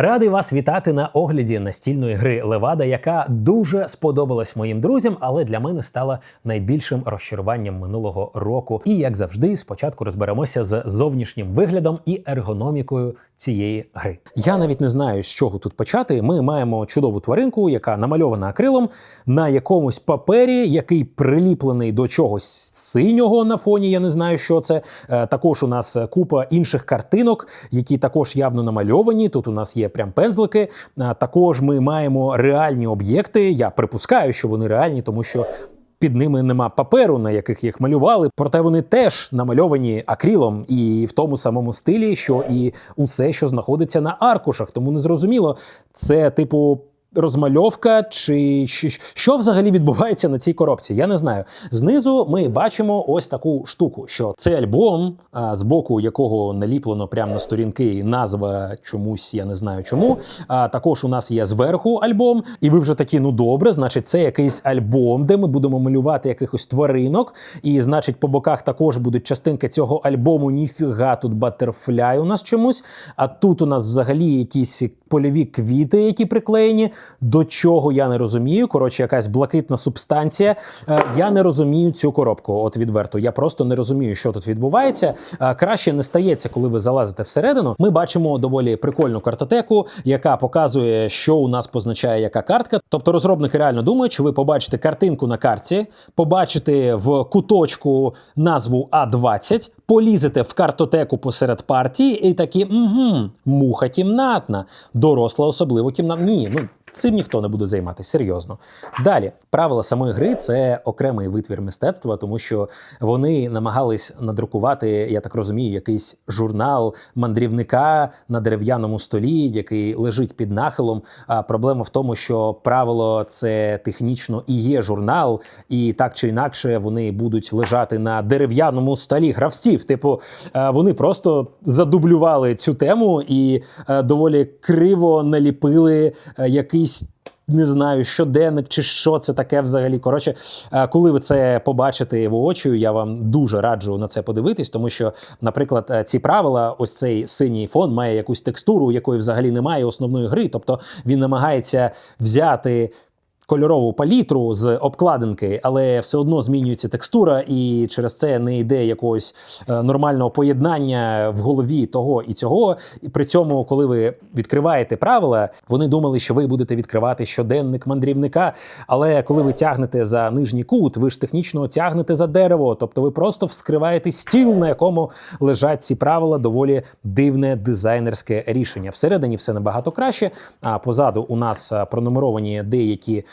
Радий вас вітати на огляді настільної гри Левада, яка дуже сподобалась моїм друзям, але для мене стала найбільшим розчаруванням минулого року. І як завжди, спочатку розберемося з зовнішнім виглядом і ергономікою цієї гри. Я навіть не знаю, з чого тут почати. Ми маємо чудову тваринку, яка намальована акрилом на якомусь папері, який приліплений до чогось синього на фоні. Я не знаю, що це. Е, Також у нас купа інших картинок, які також явно намальовані. Тут у нас є прям пензлики. А Також ми маємо реальні об'єкти. Я припускаю, що вони реальні, тому що. Під ними нема паперу, на яких їх малювали, проте вони теж намальовані акрилом і в тому самому стилі, що і усе, що знаходиться на аркушах. Тому не зрозуміло, це типу. Розмальовка, чи що, взагалі відбувається на цій коробці? Я не знаю. Знизу ми бачимо ось таку штуку, що це альбом, з боку якого наліплено прямо на сторінки назва чомусь, я не знаю чому. А також у нас є зверху альбом, і ви вже такі, ну добре, значить, це якийсь альбом, де ми будемо малювати якихось тваринок. І значить, по боках також будуть частинки цього альбому. Ніфіга тут батерфляй у нас чомусь. А тут у нас взагалі якісь польові квіти, які приклеєні. До чого я не розумію. Коротше, якась блакитна субстанція. Е, Я не розумію цю коробку. От відверто. Я просто не розумію, що тут відбувається. Е, Краще не стається, коли ви залазите всередину. Ми бачимо доволі прикольну картотеку, яка показує, що у нас позначає яка картка. Тобто розробники реально думають, що ви побачите картинку на карті, побачите в куточку назву А20, полізете в картотеку посеред партії і такі угу, муха кімнатна, доросла особливо кімнатна. Ні, ну. Цим ніхто не буде займатися серйозно. Далі правила самої гри це окремий витвір мистецтва, тому що вони намагались надрукувати, я так розумію, якийсь журнал мандрівника на дерев'яному столі, який лежить під нахилом. А проблема в тому, що правило це технічно і є журнал, і так чи інакше вони будуть лежати на дерев'яному столі гравців. Типу, е, вони просто задублювали цю тему і е, доволі криво наліпили е, якийсь. Не знаю, щоденник чи що це таке взагалі. Коротше, е, коли ви це побачите воочию, я вам дуже раджу на це подивитись, тому що, наприклад, е, ці правила, ось цей синій фон має якусь текстуру, якої взагалі немає основної гри. Тобто він намагається взяти. Кольорову палітру з обкладинки, але все одно змінюється текстура, і через це не йде якогось е, нормального поєднання в голові того і цього. І при цьому, коли ви відкриваєте правила, вони думали, що ви будете відкривати щоденник мандрівника. Але коли ви тягнете за нижній кут, ви ж технічно тягнете за дерево, тобто ви просто вскриваєте стіл, на якому лежать ці правила. Доволі дивне дизайнерське рішення. Всередині все набагато краще. А позаду у нас е, пронумеровані деякі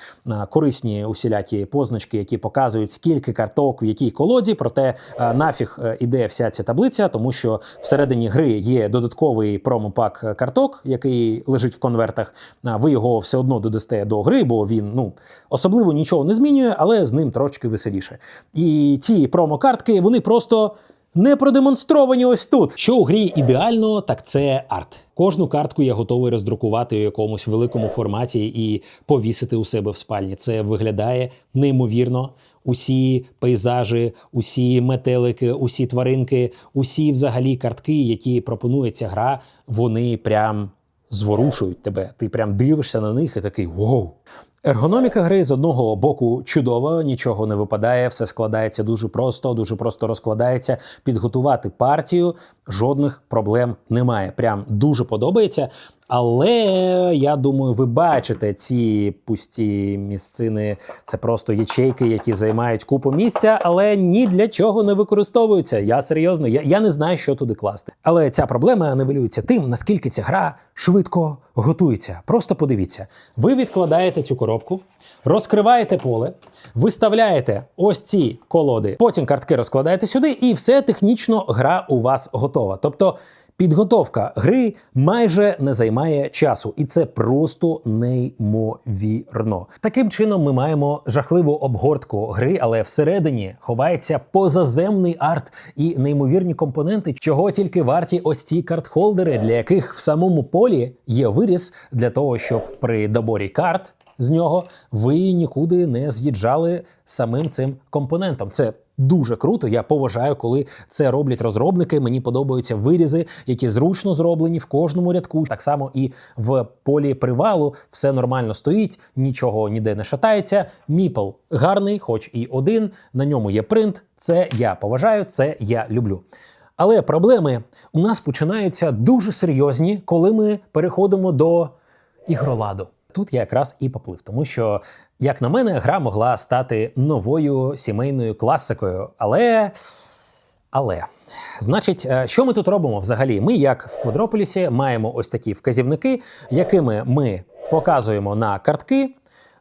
корисні усілякі позначки, які показують скільки карток в якій колоді. Проте е, нафіг е, іде вся ця таблиця, тому що всередині гри є додатковий промопак карток, який лежить в конвертах. Ви його все одно додасте до гри, бо він ну особливо нічого не змінює, але з ним трошки веселіше. І ці промокартки вони просто. Не продемонстровані ось тут. Що у грі ідеально, так це арт. Кожну картку я готовий роздрукувати у якомусь великому форматі і повісити у себе в спальні. Це виглядає неймовірно. Усі пейзажі, усі метелики, усі тваринки, усі взагалі картки, які пропонує ця гра, вони прям зворушують тебе. Ти прям дивишся на них і такий воу. Ергономіка гри з одного боку чудова, нічого не випадає, все складається дуже просто, дуже просто розкладається. Підготувати партію, жодних проблем немає. Прям дуже подобається. Але я думаю, ви бачите ці пусті місцини. Це просто ячейки, які займають купу місця, але ні для чого не використовуються. Я серйозно, я, я не знаю, що туди класти. Але ця проблема нивелюється тим, наскільки ця гра швидко готується. Просто подивіться: ви відкладаєте цю коробку, розкриваєте поле, виставляєте ось ці колоди, потім картки розкладаєте сюди, і все технічно гра у вас готова. Тобто. Підготовка гри майже не займає часу, і це просто неймовірно. Таким чином, ми маємо жахливу обгортку гри, але всередині ховається позаземний арт і неймовірні компоненти, чого тільки варті ось ці картхолдери, для яких в самому полі є виріс для того, щоб при доборі карт з нього ви нікуди не з'їжджали самим цим компонентом. Це Дуже круто. Я поважаю, коли це роблять розробники. Мені подобаються вирізи, які зручно зроблені в кожному рядку. Так само і в полі привалу все нормально стоїть, нічого ніде не шатається. Міпл гарний, хоч і один. На ньому є принт. Це я поважаю, це я люблю. Але проблеми у нас починаються дуже серйозні, коли ми переходимо до ігроладу. Тут я якраз і поплив, тому що, як на мене, гра могла стати новою сімейною класикою. Але. Але. Значить, е, що ми тут робимо взагалі? Ми, як в Квадрополісі, маємо ось такі вказівники, якими ми показуємо на картки.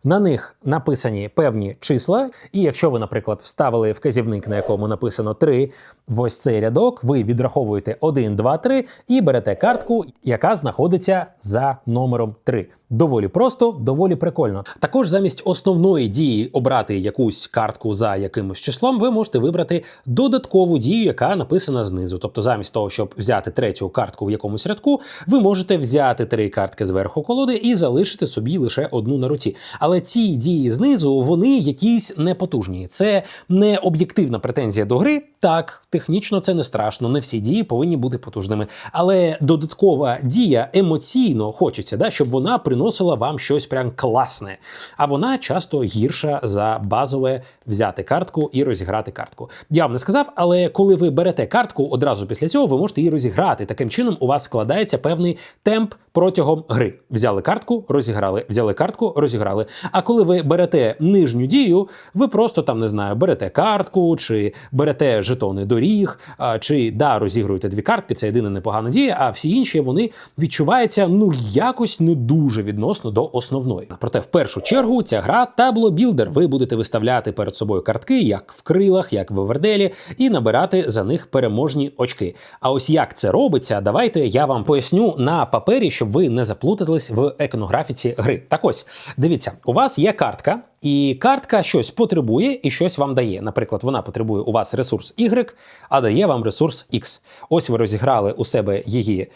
На них написані певні числа, і якщо ви, наприклад, вставили вказівник, на якому написано 3 в ось цей рядок, ви відраховуєте 1, 2, 3 і берете картку, яка знаходиться за номером 3. Доволі просто, доволі прикольно. Також замість основної дії обрати якусь картку за якимось числом, ви можете вибрати додаткову дію, яка написана знизу. Тобто, замість того, щоб взяти третю картку в якомусь рядку, ви можете взяти три картки зверху колоди і залишити собі лише одну на руці. Але ці дії знизу вони якісь непотужні. Це не об'єктивна претензія до гри. Так, технічно це не страшно. Не всі дії повинні бути потужними. Але додаткова дія емоційно хочеться, да, щоб вона приносила вам щось прям класне. А вона часто гірша за базове взяти картку і розіграти картку. Я вам не сказав, але коли ви берете картку, одразу після цього ви можете її розіграти. Таким чином, у вас складається певний темп протягом гри. Взяли картку, розіграли, взяли картку, розіграли. А коли ви берете нижню дію, ви просто там не знаю, берете картку чи берете жетони доріг, чи да, розігруєте дві картки. Це єдина непогана дія. А всі інші вони відчуваються ну якось не дуже відносно до основної. Проте, в першу чергу, ця гра табло-білдер. Ви будете виставляти перед собою картки, як в крилах, як в Еверделі, і набирати за них переможні очки. А ось як це робиться, давайте я вам поясню на папері, щоб ви не заплутались в еконографіці гри. Так ось дивіться, у вас є картка. І картка щось потребує і щось вам дає. Наприклад, вона потребує у вас ресурс Y, а дає вам ресурс X. Ось ви розіграли у себе її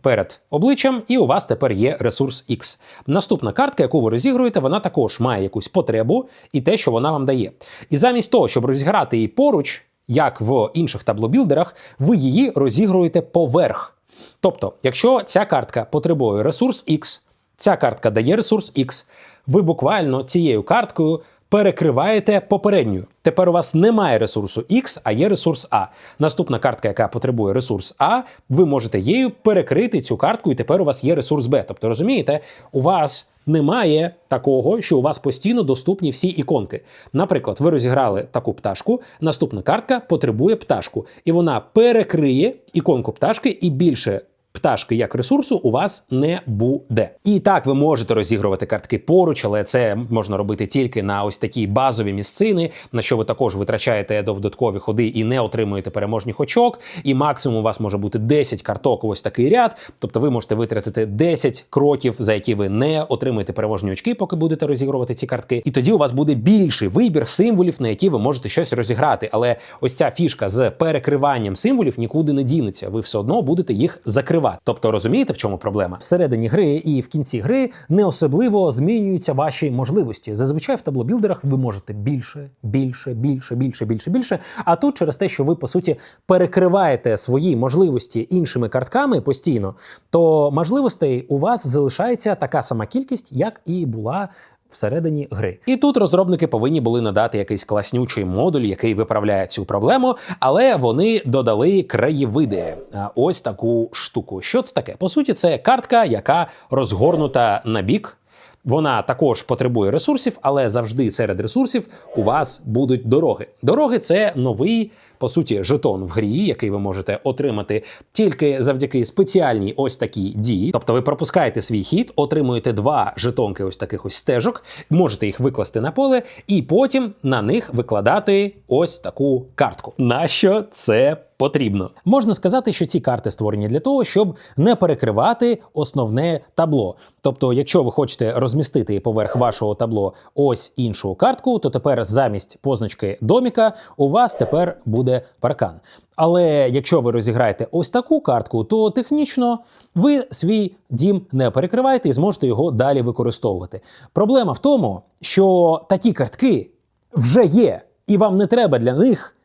перед обличчям, і у вас тепер є ресурс X. Наступна картка, яку ви розігруєте, вона також має якусь потребу і те, що вона вам дає. І замість того, щоб розіграти її поруч, як в інших таблобілдерах, ви її розігруєте поверх. Тобто, якщо ця картка потребує ресурс X, ця картка дає ресурс X, ви буквально цією карткою перекриваєте попередню. Тепер у вас немає ресурсу X, а є ресурс А. Наступна картка, яка потребує ресурс А, ви можете її перекрити цю картку, і тепер у вас є ресурс Б. Тобто, розумієте, у вас немає такого, що у вас постійно доступні всі іконки. Наприклад, ви розіграли таку пташку, наступна картка потребує пташку, і вона перекриє іконку пташки і більше пташки як ресурсу у вас не буде. І так ви можете розігрувати картки поруч, але це можна робити тільки на ось такі базові місцини, на що ви також витрачаєте додаткові ходи і не отримуєте переможних очок. І максимум у вас може бути 10 карток, ось такий ряд. Тобто ви можете витратити 10 кроків, за які ви не отримуєте переможні очки, поки будете розігрувати ці картки. І тоді у вас буде більший вибір символів, на які ви можете щось розіграти. Але ось ця фішка з перекриванням символів нікуди не дінеться. Ви все одно будете їх закривати. Тобто розумієте, в чому проблема? Всередині гри і в кінці гри не особливо змінюються ваші можливості. Зазвичай в таблобілдерах ви можете більше, більше, більше, більше, більше, більше. А тут через те, що ви по суті перекриваєте свої можливості іншими картками постійно, то можливостей у вас залишається така сама кількість, як і була всередині гри. І тут розробники повинні були надати якийсь класнючий модуль, який виправляє цю проблему, але вони додали краєвиди. Ось таку штуку. Що це таке? По суті, це картка, яка розгорнута на бік. Вона також потребує ресурсів, але завжди серед ресурсів у вас будуть дороги. Дороги це новий, по суті, жетон в грі, який ви можете отримати тільки завдяки спеціальній ось такій дії. Тобто ви пропускаєте свій хід, отримуєте два жетонки ось таких ось стежок, можете їх викласти на поле, і потім на них викладати ось таку картку. Нащо це? Потрібно можна сказати, що ці карти створені для того, щоб не перекривати основне табло. Тобто, якщо ви хочете розмістити поверх вашого табло ось іншу картку, то тепер замість позначки доміка у вас тепер буде паркан. Але якщо ви розіграєте ось таку картку, то технічно ви свій дім не перекриваєте і зможете його далі використовувати. Проблема в тому, що такі картки вже є, і вам не треба для них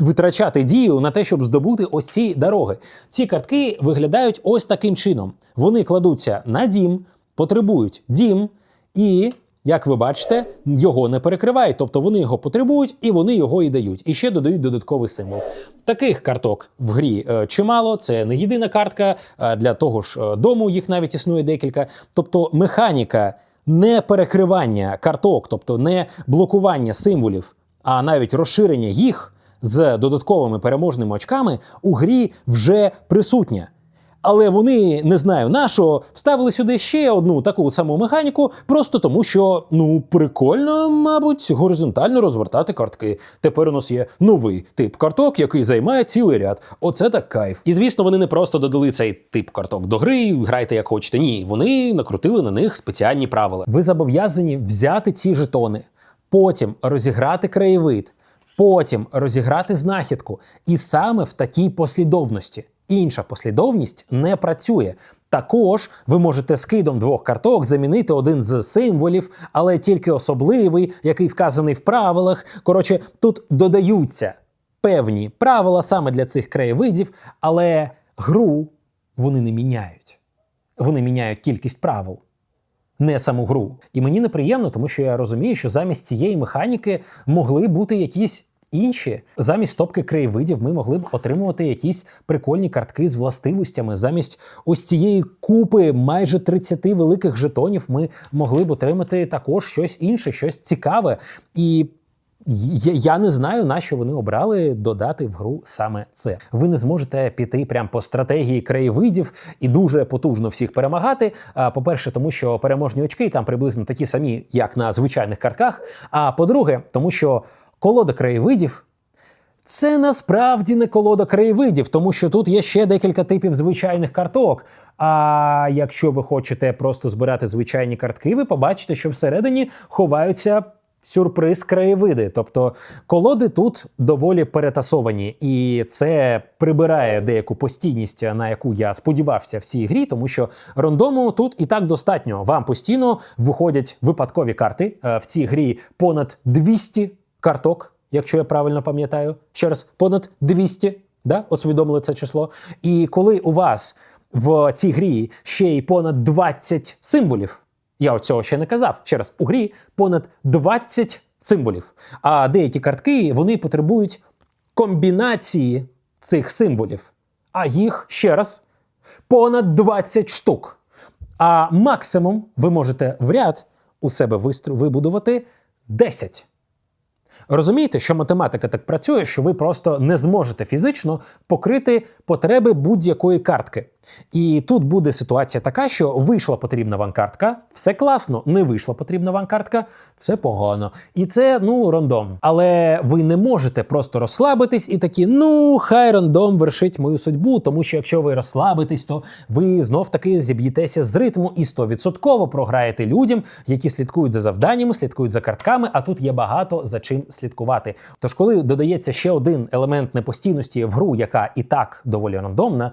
витрачати дію на те, щоб здобути ось ці дороги. Ці картки виглядають ось таким чином: вони кладуться на дім, потребують дім, і, як ви бачите, його не перекривають. Тобто вони його потребують і вони його і дають. І ще додають додатковий символ. Таких карток в грі е, чимало. Це не єдина картка. е, Для того ж е, дому їх навіть існує декілька. Тобто механіка не перекривання карток, тобто не блокування символів, а навіть розширення їх з додатковими переможними очками у грі вже присутня. Але вони не знаю на що вставили сюди ще одну таку саму механіку, просто тому що ну прикольно, мабуть, горизонтально розвертати картки. Тепер у нас є новий тип карток, який займає цілий ряд. Оце так кайф. І звісно, вони не просто додали цей тип карток до гри, грайте як хочете. Ні, вони накрутили на них спеціальні правила. Ви зобов'язані взяти ці жетони, потім розіграти краєвид, потім розіграти знахідку, і саме в такій послідовності. Інша послідовність не працює. Також ви можете скидом двох карток замінити один з символів, але тільки особливий, який вказаний в правилах. Коротше, тут додаються певні правила саме для цих краєвидів, але гру вони не міняють. Вони міняють кількість правил не саму гру. І мені неприємно, тому що я розумію, що замість цієї механіки могли бути якісь. Інші замість стопки краєвидів ми могли б отримувати якісь прикольні картки з властивостями. Замість ось цієї купи майже 30 великих жетонів ми могли б отримати також щось інше, щось цікаве. І я, не знаю, на що вони обрали додати в гру саме це. Ви не зможете піти прямо по стратегії краєвидів і дуже потужно всіх перемагати. А, По-перше, тому що переможні очки там приблизно такі самі, як на звичайних картках. А по-друге, тому що колода краєвидів. Це насправді не колода краєвидів, тому що тут є ще декілька типів звичайних карток. А якщо ви хочете просто збирати звичайні картки, ви побачите, що всередині ховаються сюрприз краєвиди. Тобто колоди тут доволі перетасовані, і це прибирає деяку постійність, на яку я сподівався в цій грі, тому що рандому тут і так достатньо. Вам постійно виходять випадкові карти. Е, В цій грі понад 200 карток, якщо я правильно пам'ятаю. Ще раз, понад 200, да? усвідомили це число. І коли у вас в цій грі ще й понад 20 символів, я цього ще не казав. Ще раз, у грі понад 20 символів. А деякі картки вони потребують комбінації цих символів. А їх ще раз понад 20 штук. А максимум ви можете в ряд у себе вибудувати 10. Розумієте, що математика так працює, що ви просто не зможете фізично покрити потреби будь-якої картки. І тут буде ситуація така, що вийшла потрібна вам картка, все класно, не вийшла потрібна вам картка, все погано. І це ну рандом. Але ви не можете просто розслабитись і такі, ну хай рандом вершить мою судьбу, тому що якщо ви розслабитесь, то ви знов таки зіб'єтеся з ритму і 100% програєте людям, які слідкують за завданнями, слідкують за картками. А тут є багато за чим слідкувати. Тож, коли додається ще один елемент непостійності в гру, яка і так доволі рандомна.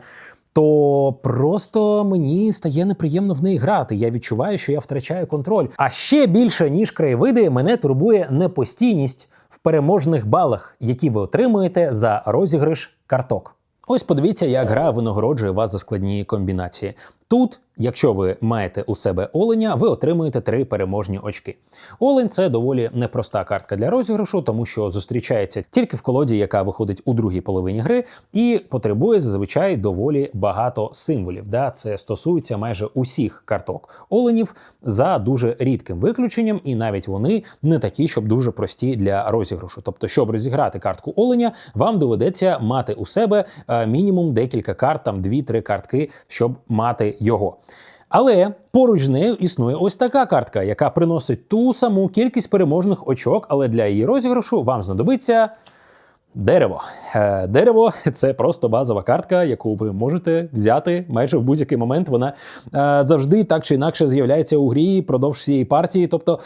То просто мені стає неприємно в неї грати. Я відчуваю, що я втрачаю контроль. А ще більше ніж краєвиди, мене турбує непостійність в переможних балах, які ви отримуєте за розіграш карток. Ось подивіться, як гра винагороджує вас за складні комбінації. Тут, якщо ви маєте у себе оленя, ви отримуєте три переможні очки. Олень це доволі непроста картка для розіграшу, тому що зустрічається тільки в колоді, яка виходить у другій половині гри, і потребує зазвичай доволі багато символів. Да? Це стосується майже усіх карток оленів за дуже рідким виключенням, і навіть вони не такі, щоб дуже прості для розіграшу. Тобто, щоб розіграти картку оленя, вам доведеться мати у себе е, мінімум декілька карт, там 2-3 картки, щоб мати його. Але поруч з нею існує ось така картка, яка приносить ту саму кількість переможних очок, але для її розіграшу вам знадобиться дерево. Е, Дерево це просто базова картка, яку ви можете взяти майже в будь-який момент. Вона е, завжди так чи інакше з'являється у грі продовж цієї партії. Тобто,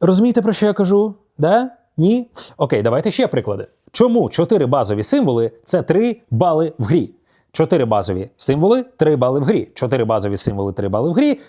розумієте, про що я кажу? Да? Ні? Окей, давайте ще приклади. Чому чотири базові символи це 3 бали в грі? Чотири базові символи три бали в грі. Чотири базові символи 3 бали в грі.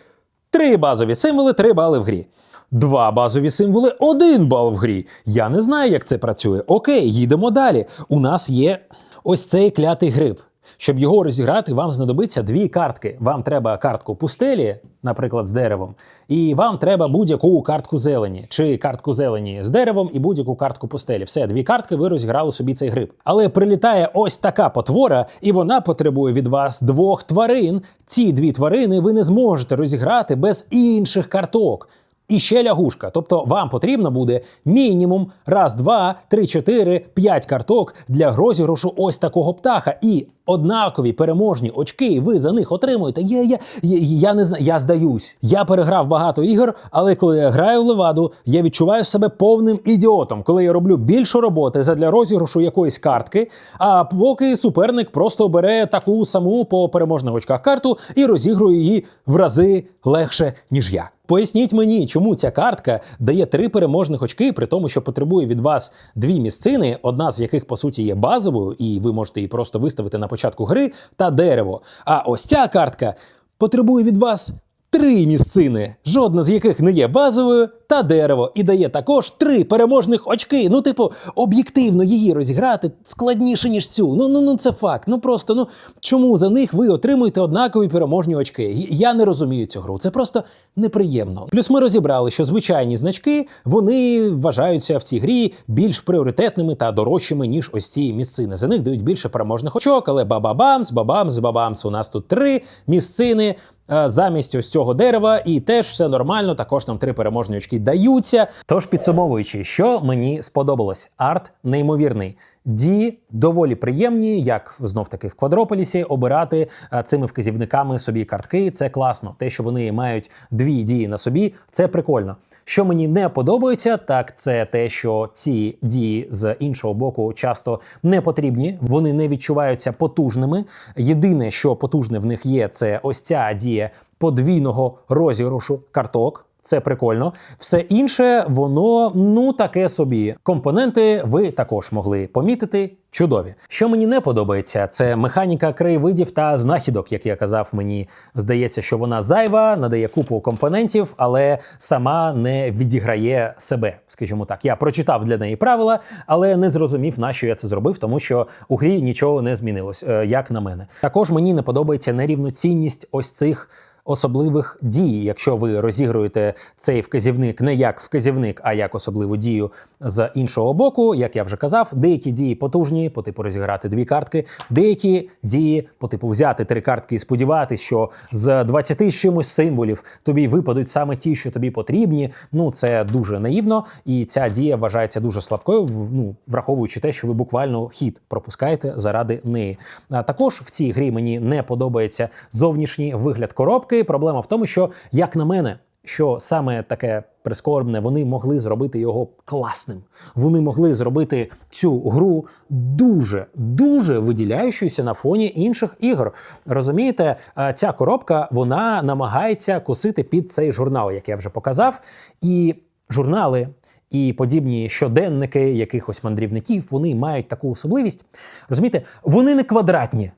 Три базові символи три бали в грі. Два базові символи, один бал в грі. Я не знаю, як це працює. Окей, їдемо далі. У нас є ось цей клятий гриб. Щоб його розіграти, вам знадобиться дві картки. Вам треба картку пустелі, наприклад, з деревом, і вам треба будь-яку картку зелені, чи картку зелені з деревом і будь-яку картку пустелі. Все, дві картки, ви розіграли собі цей гриб. Але прилітає ось така потвора, і вона потребує від вас двох тварин. Ці дві тварини ви не зможете розіграти без інших карток. І ще лягушка. Тобто вам потрібно буде мінімум раз, два, три, чотири, п'ять карток для розіграшу ось такого птаха. І однакові переможні очки ви за них отримуєте. Я, я, я, я не знаю, я здаюсь. Я переграв багато ігор, але коли я граю в леваду, я відчуваю себе повним ідіотом, коли я роблю більше роботи задля розіграшу якоїсь картки. А поки суперник просто бере таку саму по переможних очках карту і розігрує її в рази легше, ніж я. Поясніть мені, чому ця картка дає три переможних очки, при тому, що потребує від вас дві місцини, одна з яких по суті є базовою, і ви можете її просто виставити на початку гри, та дерево. А ось ця картка потребує від вас три місцини, жодна з яких не є базовою, та дерево, і дає також три переможних очки. Ну, типу, об'єктивно її розіграти складніше, ніж цю. Ну, ну, ну це факт. Ну просто ну чому за них ви отримуєте однакові переможні очки? Я не розумію цю гру. Це просто неприємно. Плюс ми розібрали, що звичайні значки вони вважаються в цій грі більш пріоритетними та дорожчими, ніж ось ці місцини. За них дають більше переможних очок, але бабабамс, бабамс, бабамс. У нас тут три місцини. Е, Замість ось цього дерева, і теж все нормально. Також нам три переможні очки даються. Тож підсумовуючи, що мені сподобалось, арт неймовірний. Дії доволі приємні, як знов таки в квадрополісі, обирати е, цими вказівниками собі картки. Це класно. Те, що вони мають дві дії на собі, це прикольно. Що мені не подобається, так це те, що ці дії з іншого боку часто не потрібні, вони не відчуваються потужними. Єдине, що потужне в них є, це ось ця дія подвійного розіграшу карток. Це прикольно. Все інше, воно ну таке собі. Компоненти ви також могли помітити. Чудові. Що мені не подобається, це механіка краєвидів та знахідок. Як я казав, мені здається, що вона зайва, надає купу компонентів, але сама не відіграє себе. Скажімо так, я прочитав для неї правила, але не зрозумів, на що я це зробив, тому що у грі нічого не змінилось, е, як на мене. Також мені не подобається нерівноцінність ось цих особливих дій, якщо ви розігруєте цей вказівник не як вказівник, а як особливу дію з іншого боку, як я вже казав, деякі дії потужні, по типу розіграти дві картки, деякі дії, по типу взяти три картки і сподіватися, що з 20 чимось символів тобі випадуть саме ті, що тобі потрібні. Ну це дуже наївно, і ця дія вважається дуже слабкою, ну враховуючи те, що ви буквально хід пропускаєте заради неї. А також в цій грі мені не подобається зовнішній вигляд коробки. Проблема в тому, що як на мене. Що саме таке прискорбне, вони могли зробити його класним. Вони могли зробити цю гру дуже дуже виділяючоюся на фоні інших ігор. Розумієте, е, ця коробка вона намагається косити під цей журнал, як я вже показав. І журнали і подібні щоденники якихось мандрівників вони мають таку особливість. Розумієте, вони не квадратні.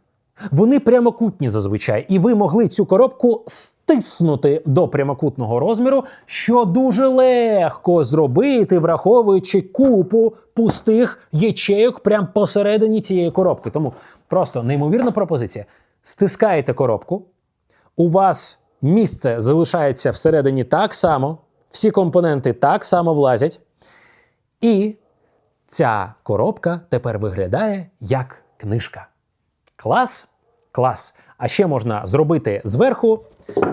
Вони прямокутні зазвичай, і ви могли цю коробку стиснути до прямокутного розміру, що дуже легко зробити, враховуючи купу пустих ячейок прямо посередині цієї коробки. Тому просто неймовірна пропозиція. Стискаєте коробку, у вас місце залишається всередині так само, всі компоненти так само влазять, і ця коробка тепер виглядає як книжка. Клас, клас. А ще можна зробити зверху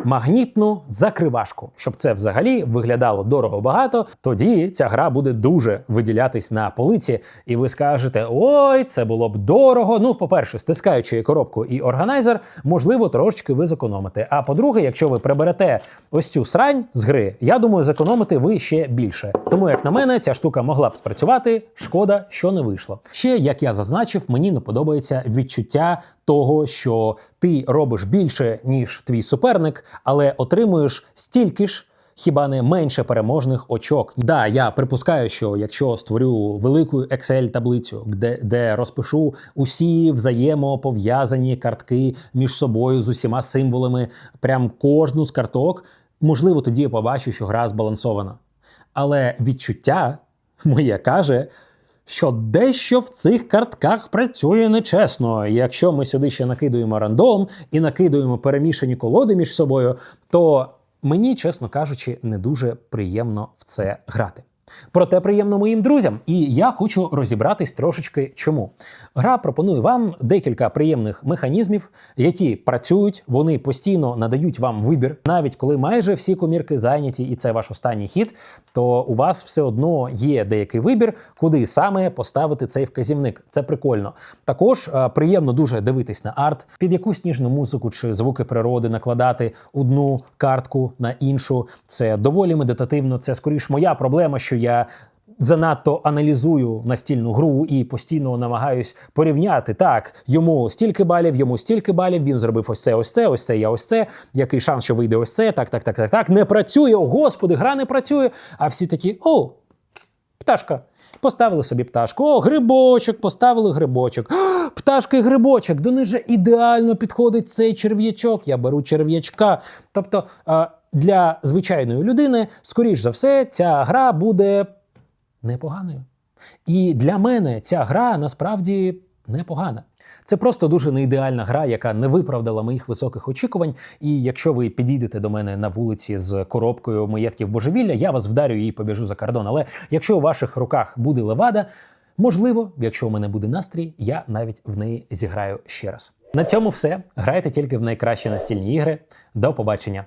магнітну закривашку, щоб це взагалі виглядало дорого багато. Тоді ця гра буде дуже виділятись на полиці, і ви скажете: ой, це було б дорого. Ну, по-перше, стискаючи коробку і органайзер, можливо, трошечки ви зекономите. А по-друге, якщо ви приберете ось цю срань з гри, я думаю, зекономити ви ще більше. Тому, як на мене, ця штука могла б спрацювати. Шкода, що не вийшло. Ще як я зазначив, мені не подобається відчуття того, що ти робиш більше ніж твій суперник, але отримуєш стільки ж. Хіба не менше переможних очок? Да, я припускаю, що якщо створю велику Excel-таблицю, де, де розпишу усі взаємопов'язані картки між собою з усіма символами, прям кожну з карток, можливо, тоді я побачу, що гра збалансована. Але відчуття моє каже, що дещо в цих картках працює нечесно. Якщо ми сюди ще накидуємо рандом і накидуємо перемішані колоди між собою, то мені, чесно кажучи, не дуже приємно в це грати. Проте приємно моїм друзям, і я хочу розібратись трошечки чому. Гра пропонує вам декілька приємних механізмів, які працюють, вони постійно надають вам вибір. Навіть коли майже всі комірки зайняті, і це ваш останній хід, то у вас все одно є деякий вибір, куди саме поставити цей вказівник. Це прикольно. Також е, приємно дуже дивитись на арт, під якусь ніжну музику чи звуки природи накладати одну картку на іншу. Це доволі медитативно. Це скоріш моя проблема, що я. Занадто аналізую настільну гру і постійно намагаюсь порівняти так. Йому стільки балів, йому стільки балів. Він зробив ось це, ось це, ось це, я ось це. Який шанс, що вийде ось це? Так, так, так, так, так. Не працює. О, господи, гра не працює. А всі такі: о, пташка. Поставили собі пташку. О, грибочок, поставили грибочок. «А, Пташка і грибочок. До них же ідеально підходить цей черв'ячок. Я беру черв'ячка. Тобто для звичайної людини, скоріш за все, ця гра буде непоганою. І для мене ця гра насправді непогана. Це просто дуже неідеальна гра, яка не виправдала моїх високих очікувань. І якщо ви підійдете до мене на вулиці з коробкою маєтків божевілля, я вас вдарю і побіжу за кордон. Але якщо у ваших руках буде левада, можливо, якщо у мене буде настрій, я навіть в неї зіграю ще раз. На цьому все. Грайте тільки в найкращі настільні ігри. До побачення.